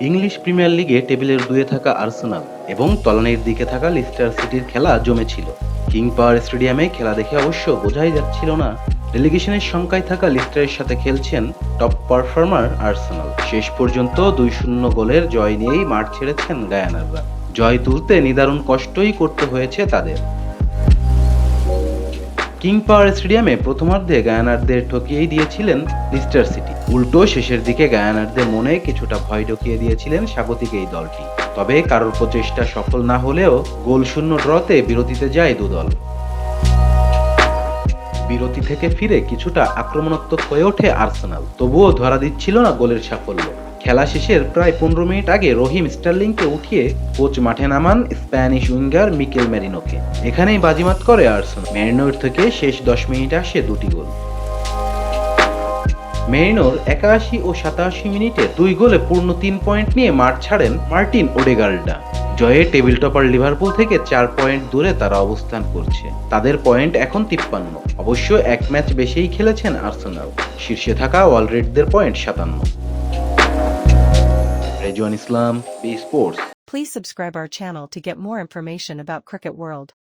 English premier লিগে টেবিলের দুয়ে থাকা আর্সেনাল এবং তলানির দিকে থাকা লিস্টার সিটির খেলা জমেছিল। কিং পাওয়ার স্টেডিয়ামে খেলা দেখে অবশ্য বোঝাই যাচ্ছিল না। রেলিগেশনের সংখ্যায় থাকা লিস্টারের সাথে খেলছেন টপ পারফর্মার আর্সেনাল। শেষ পর্যন্ত দুই শূন্য গোলের জয় নিয়েই মাঠ ছেড়েছেন গায়ানাররা। জয় তুলতে নিদারুণ কষ্টই করতে হয়েছে তাদের। কিং পাওয়ার স্টেডিয়ামে প্রথমার্ধে গায়ানারদের ঠকিয়েই দিয়েছিলেন লিস্টার সিটি। উল্টো শেষের দিকে গায়ানারদের মনে কিছুটা ভয় ঢুকিয়ে দিয়েছিলেন স্বাগতিক এই দলটি। তবে কারোর প্রচেষ্টা সফল না হলেও গোল শূন্য ড্রতে বিরতিতে যায় দুদল বিরতি থেকে ফিরে কিছুটা আক্রমণাত্মক হয়ে ওঠে আর্সেনাল। তবুও ধরা দিচ্ছিল না গোলের সাফল্য। খেলা শেষের প্রায় পনেরো মিনিট আগে রহিম স্টার্লিংকে উঠিয়ে কোচ মাঠে নামান স্প্যানিশ উইঙ্গার মিকেল ম্যারিনোকে। এখানেই বাজিমাত করে আর্সেনাল। ম্যারিনোর থেকে শেষ দশ মিনিটে আসে দুটি গোল। মেরিনোর একাশি ও সাতাশি মিনিটে দুই গোলে পূর্ণ তিন পয়েন্ট নিয়ে মাঠ ছাড়েন মার্টিন ওডেগার্ডা জয়ে টেবিল টপার লিভারপুল থেকে চার পয়েন্ট দূরে তারা অবস্থান করছে। তাদের পয়েন্ট এখন তিপ্পান্ন। অবশ্য এক ম্যাচ বেশিই খেলেছেন আর্সেনাল। শীর্ষে থাকা ওয়ালরেডদের পয়েন্ট সাতান্ন। Islam. Be sports. Please subscribe our channel to get more information about Cricket World.